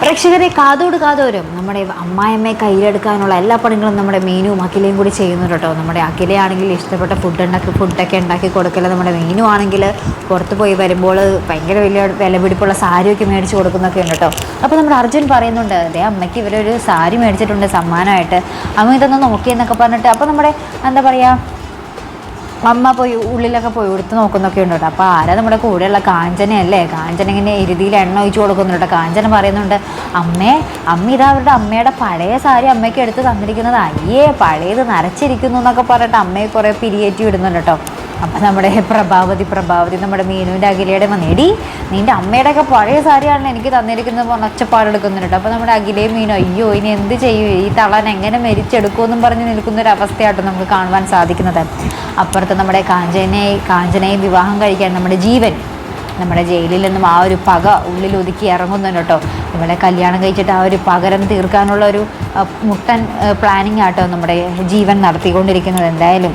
പ്രേക്ഷകരെ കാതോട് കാതോരും നമ്മുടെ അമ്മായിയമ്മയെ കയ്യിലെടുക്കാനുള്ള എല്ലാ പണികളും നമ്മുടെ മീനും അഖിലയും കൂടി ചെയ്യുന്നുണ്ട് കേട്ടോ. നമ്മുടെ അഖിലയാണെങ്കിൽ ഇഷ്ടപ്പെട്ട ഫുഡ് ഉണ്ടാക്കി ഫുഡൊക്കെ ഉണ്ടാക്കി കൊടുക്കൽ നമ്മുടെ മീനു ആണെങ്കിൽ പുറത്ത് പോയി വരുമ്പോൾ ഭയങ്കര വലിയ വിലപിടിപ്പുള്ള സാരിയൊക്കെ മേടിച്ച് കൊടുക്കുന്നൊക്കെ ഉണ്ട് കേട്ടോ. അപ്പോൾ നമ്മുടെ അർജുൻ പറയുന്നുണ്ട് അതെ അമ്മയ്ക്ക് ഇവരൊരു സാരി മേടിച്ചിട്ടുണ്ട് സമ്മാനമായിട്ട്. അമ്മ ഇതൊന്ന് നോക്കിയെന്നൊക്കെ പറഞ്ഞിട്ട് അപ്പോൾ നമ്മുടെ എന്താ പറയുക അമ്മ പോയി ഉള്ളിലൊക്കെ പോയി എടുത്ത് നോക്കുന്നൊക്കെ ഉണ്ട് കേട്ടോ. അപ്പോൾ ആരാ നമ്മുടെ കൂടെയുള്ള കാഞ്ചനയല്ലേ? കാഞ്ചന ഇങ്ങനെ എരുതിയിൽ എണ്ണ ഒഴിച്ച് കൊടുക്കുന്നുണ്ട് കേട്ടോ. കാഞ്ചന പറയുന്നുണ്ട് അമ്മേ അമ്മ ഇതാ അവരുടെ അമ്മയുടെ പഴയ സാരി അമ്മയ്ക്ക് എടുത്ത് തന്നിരിക്കുന്നത്. അയ്യേ പഴയത് നരച്ചിരിക്കുന്നു എന്നൊക്കെ പറഞ്ഞിട്ട് അമ്മയെ കുറേ പിരിയേറ്റി വിടുന്നുണ്ട് കേട്ടോ. അപ്പം നമ്മുടെ പ്രഭാവതി പ്രഭാവതി നമ്മുടെ മീനുവിന്റെ അഖിലയുടെ വന്നേടി നിന്റെ അമ്മയുടെ ഒക്കെ പഴയ സാരിയാണല്ലോ എനിക്ക് തന്നിരിക്കുന്നത് പറഞ്ഞ ഒച്ചപ്പാടെടുക്കുന്നുണ്ട് അപ്പോൾ നമ്മുടെ അഖിലയും മീനും അയ്യോ ഇനി എന്ത് ചെയ്യും? ഈ തളൻ എങ്ങനെ മരിച്ചെടുക്കുമെന്നും പറഞ്ഞ് നിൽക്കുന്ന ഒരു അവസ്ഥയാട്ടോ നമുക്ക് കാണുവാൻ സാധിക്കുന്നത്. അപ്പുറത്ത് നമ്മുടെ കാഞ്ചനയെ കാഞ്ചനയെ വിവാഹം കഴിക്കാൻ നമ്മുടെ ജീവൻ നമ്മുടെ ജയിലിൽ നിന്നും ആ ഒരു പക ഉള്ളിൽ ഒതുക്കി ഇറങ്ങുന്നുണ്ട് കേട്ടോ. ഇവളെ കല്യാണം കഴിച്ചിട്ട് ആ ഒരു പകരം തീർക്കാനുള്ള ഒരു മുട്ടൻ പ്ലാനിങ് ആട്ടോ നമ്മുടെ ജീവൻ നടത്തിക്കൊണ്ടിരിക്കുന്നത്. എന്തായാലും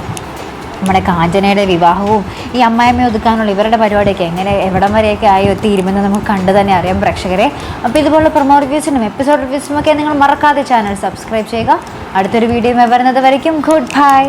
നമ്മുടെ കാഞ്ചനയുടെ വിവാഹവും ഈ അമ്മായിമ്മയെ ഒതുക്കാനുള്ള ഇവരുടെ പരിപാടിയൊക്കെ എങ്ങനെ എവിടം വരെയൊക്കെ ആയി ഒത്തിയിരുമെന്ന് നമുക്ക് കണ്ടു തന്നെ അറിയാം പ്രേക്ഷകരെ. അപ്പോൾ ഇതുപോലുള്ള പ്രൊമോ റിവ്യൂസിനും എപ്പിസോഡ് റിവ്യൂസിനും ഒക്കെ നിങ്ങൾ മറക്കാതെ ചാനൽ സബ്സ്ക്രൈബ് ചെയ്യുക. അടുത്തൊരു വീഡിയോ വരുന്നത് വരയ്ക്കും. Good bye